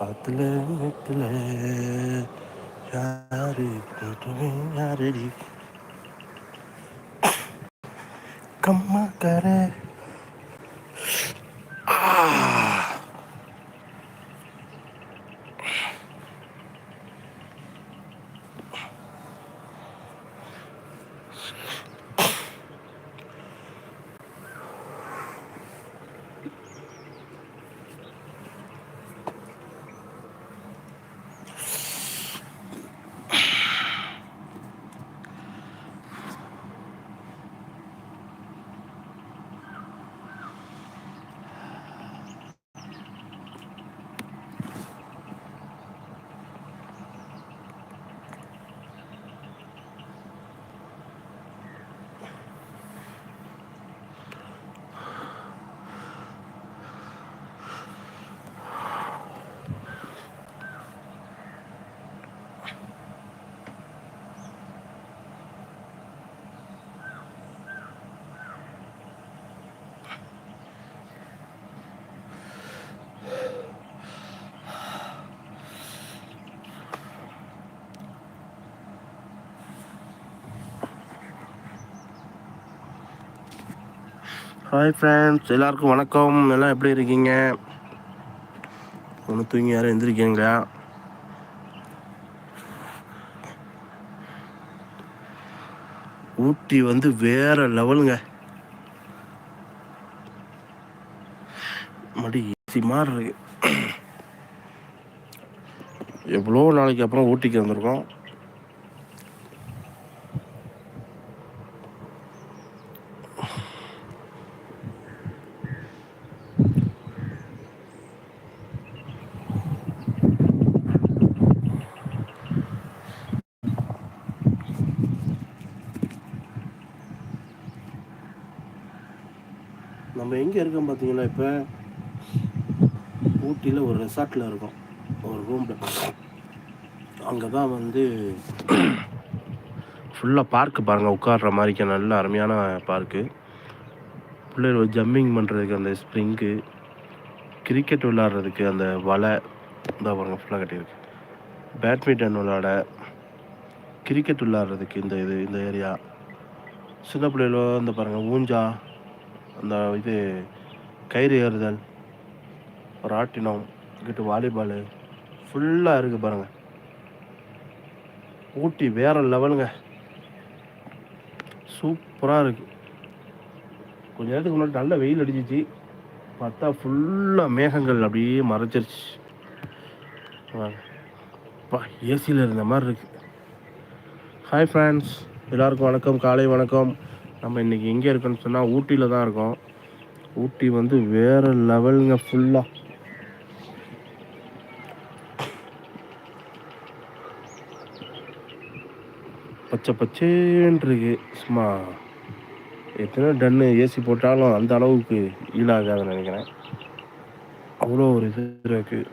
atletle yare yare kamma kare hi friends எல்லாருக்கும் வணக்கம். எல்லாம் எப்படி இருக்கீங்க? ஒன்று தூங்கி யாரும் எழுந்திருக்கீங்களா ஊட்டி வந்து வேற லெவலுங்க. மடி ஈஸி மாதிரி இருக்கு எவ்வளோ நாளைக்கு அப்புறம் ஊட்டிக்கு வந்திருக்கோம். நம்ம எங்கே இருக்கோம் பார்த்தீங்கன்னா இப்போ? ஊட்டியில் ஒரு ரெசார்ட்டில் இருக்கோம். ஒரு ரூமில் அங்கே தான் வந்து ஃபுல்லாக பார்க்கு பாருங்கள் உட்கார்ற மாதிரிக்கு நல்ல அருமையான பார்க்கு பிள்ளைகள் ஜம்மிங் பண்ணுறதுக்கு அந்த ஸ்ப்ரிங்கு கிரிக்கெட் விளாட்றதுக்கு அந்த வலை இந்த பாருங்கள் ஃபுல்லாக கட்டியிருக்கு. பேட்மிண்டன் விளாட கிரிக்கெட் விளாட்றதுக்கு இந்த இது இந்த ஏரியா சின்ன பிள்ளைகளோ இந்த பாருங்கள் ஊஞ்சா அந்த இது கயிறு ஏறுதல் ராட்டினம் கிட்ட வாலிபாலு ஃபுல்லாக இருக்குது பாருங்கள் ஊட்டி வேற லெவலுங்க சூப்பராக இருக்குது கொஞ்ச நேரத்துக்கு முன்னாடி நல்ல வெயில் அடிச்சிச்சு. பார்த்தா ஃபுல்லாக மேகங்கள் அப்படியே மறைச்சிருச்சு. பா ஏசியில் இருந்த மாதிரி இருக்குது ஹாய் ஃப்ரெண்ட்ஸ் எல்லாருக்கும் வணக்கம். காலை வணக்கம். நம்ம இன்றைக்கி எங்கே இருக்கோன்னு சொன்னால் ஊட்டியில் தான் இருக்கோம். ஊட்டி வந்து வேறு லெவலுங்க ஃபுல்லாக பச்சை பச்சேன்ருக்கு சும்மா எத்தனை டன்னு ஏசி போட்டாலும் அந்த அளவுக்கு ஈடாகாதுன்னு நினைக்கிறேன். அவ்வளோ ஒரு இது இருக்குது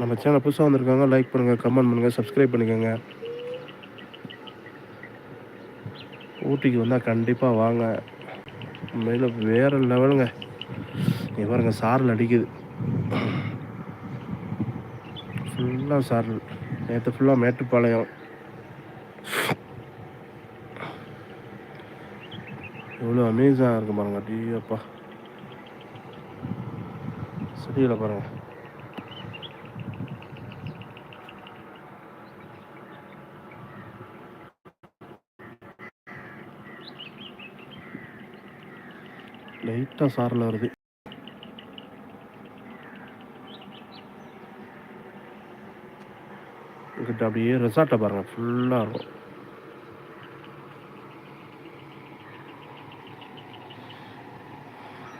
நம்ம சேனல் புதுசாக வந்திருக்காங்க லைக் பண்ணுங்கள் கமெண்ட் பண்ணுங்கள் சப்ஸ்கிரைப் பண்ணிக்கோங்க. ஊட்டிக்கு வந்தால் கண்டிப்பாக வாங்க. உண்மையில் வேறு லெவலுங்க. பாருங்க சாரல் அடிக்குது. ஃபுல்லாக சாரல். நேற்று ஃபுல்லாக மேட்டுப்பாளையம். எவ்வளோ அமேசாக இருக்கு பாருங்க டீயப்பா சரியில்லை பாருங்கள் லைட்டாக சாரில் வருது. இங்கிட்ட அப்படியே ரெசார்ட்டை பாருங்கள் ஃபுல்லாக இருக்கும்.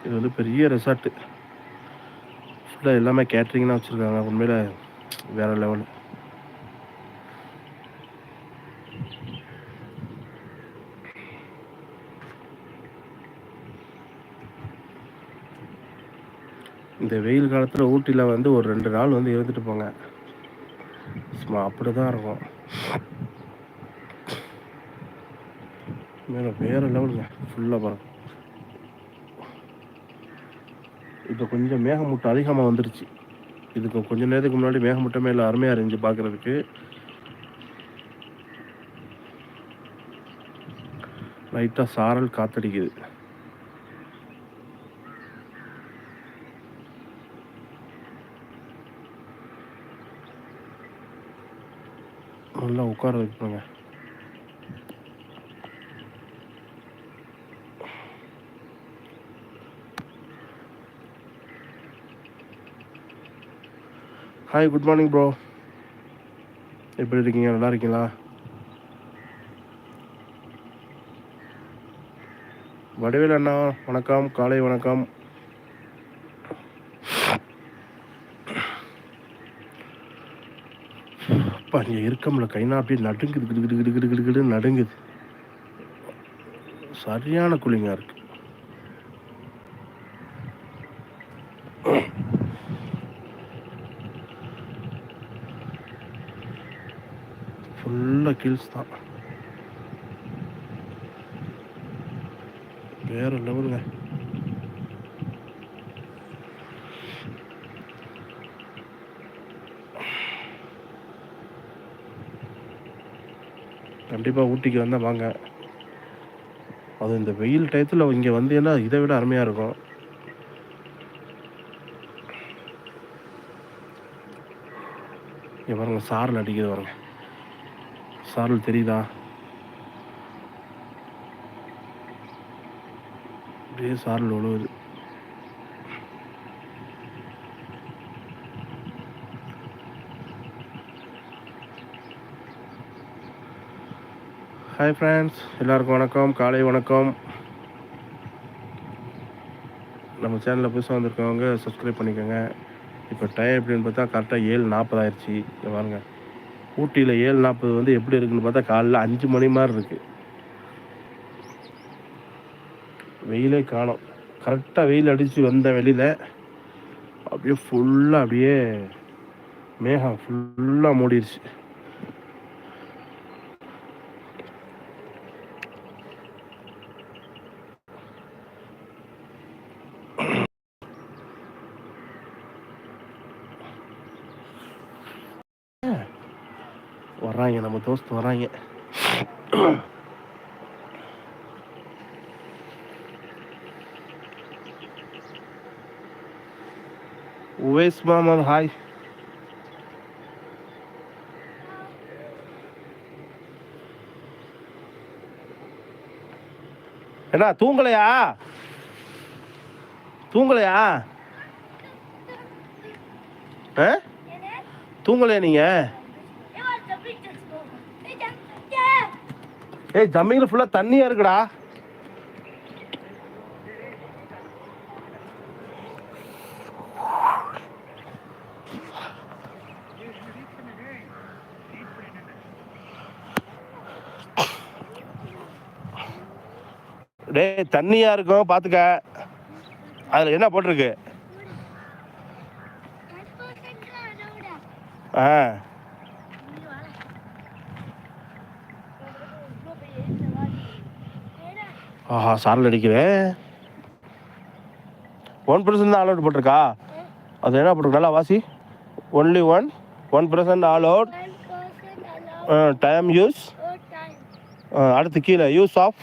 இது வந்து பெரிய ரெசார்ட்டு ஃபுல்லாக எல்லாமே கேட்ரிங்லாம் வச்சுருக்காங்க. உண்மையில் வேறு லெவலு இந்த வெயில் காலத்தில் ஊட்டியில் வந்து ஒரு ரெண்டு நாள் வந்து இருந்துட்டு போங்க. சும்மா அப்படி தான் இருக்கும். மேலே வேறு லெவலுங்க ஃபுல்லாக பாருங்க. இப்போ கொஞ்சம் மேகமூட்டம் அதிகமாக வந்துருச்சு. இதுக்கு கொஞ்ச நேரத்துக்கு முன்னாடி மேகமூட்டமே இல்லை அருமையாக இருந்துச்சு பார்க்குறதுக்கு லைட்டாக சாரல் காத்தடிக்குது நல்லா உட்கார வைக்கணுங்க ஹாய் குட் மார்னிங் ப்ரோ எப்படி இருக்கீங்க? நல்லா இருக்கீங்களா? வடிவேல் அண்ணா வணக்கம். காலை வணக்கம். அப்பா இங்கே இருக்கம்ல கைனா அப்படியே நடுங்குது கிடு கிடு கிடு கிடு கிடு கிடு நடுங்குது. சரியான கூலிங்காக இருக்கு. ஃபுல்லாக கில்ஸ் தான். வேற லெவலுங்க கண்டிப்பாக ஊட்டிக்கு வந்தால் வாங்க. அது இந்த வெயில் டயத்தில் இங்கே வந்தீங்கன்னா இதை விட அருமையாக இருக்கும். இங்கே பாருங்க சாரல் அடிக்குது பாருங்க. சாரல் தெரியுதா? அப்படியே சாரல் உழுவுது ஹாய் ஃப்ரெண்ட்ஸ் எல்லாருக்கும் வணக்கம். காலை வணக்கம். நம்ம சேனலில் புதுசாக வந்திருக்கவங்க சப்ஸ்கிரைப் பண்ணிக்கோங்க. இப்போ டைம் எப்படின்னு பார்த்தா கரெக்டாக ஏழு நாற்பதாயிருச்சு இங்க பாருங்க. ஊட்டியில் ஏழு நாற்பது வந்து எப்படி இருக்குன்னு பார்த்தா காலைல அஞ்சு மணி மாதிரி இருக்குது வெயிலே காணும். கரெக்டாக வெயில் அடித்து வந்த வெளியில் அப்படியே ஃபுல்லாக அப்படியே மேகம் ஃபுல்லாக மூடிடுச்சு வர்றாங்க நம்ம தோஸ்து வர்றாங்க உவேஸ் மாமன் ஹாய் என்ன தூங்கலையா தூங்கலையா ஆ தூங்கலையா நீங்க ஏய் ஜம்மிங்கில் ஃபுல்லாக தண்ணியா இருக்குடா. டேய் தண்ணியா இருக்கும் பாத்துக்க. அதுல என்ன போட்டிருக்கு? ஆ. ஆஹா சாரல் அடிக்கிறேன் ஒன் பர்சன்ட் தான் ஆல் அவுட் போட்டிருக்கா? அது என்ன போட்டிருக்கு? நல்லா வாசி. Only one one percent all out time use அடுத்து கீழே. Use of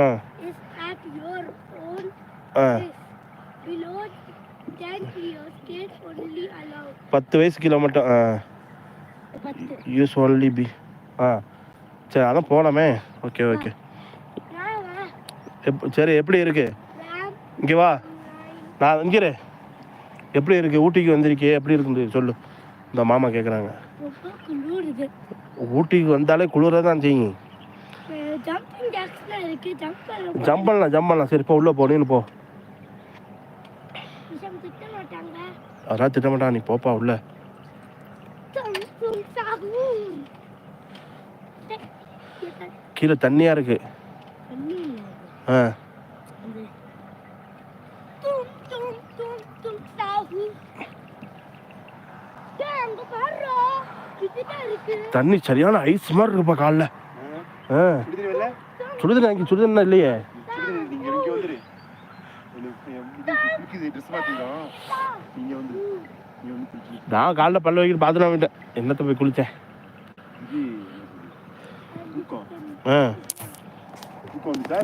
uh is at your own uh risk. Below 10 years, kids only allowed. பத்து வயசு கிலோ மட்டும் யூஸ் ஒன்லி பி ஆ சரி அதான் போகலாமே ஓகே ஓகே. எப் சரி எப்படி இருக்கு? இங்கே வா. நான் இங்கே எப்படி இருக்கு? ஊட்டிக்கு வந்திருக்கே எப்படி இருக்குது சொல்லு. இந்த மாமா கேட்குறாங்க ஊட்டிக்கு வந்தாலே குளிர தான் செய்யுங்க. ஜம்ப் பண்ணலாம் ஜம்ப் பண்ணலாம் சரி போ உள்ளே போ நீனு போ. அதான் திட்ட அதெல்லாம் திட்டமாட்டா நீ போப்பா உள்ள. கீழே தண்ணியாக இருக்கு. ஆ தண்ணி சரியான ஐஸ் மாதிரி இருக்குப்பா காலில். ஆ. சுடுதண்ணி அங்கே சுடுதண்ணா இல்லையே? நான் காலைல பல்ல பார்த்துட்டு வந்துட்டேன் என்னத்த போய் குளித்தேன் இது தூக்கம் ஆ தூக்கம் வந்துட்டா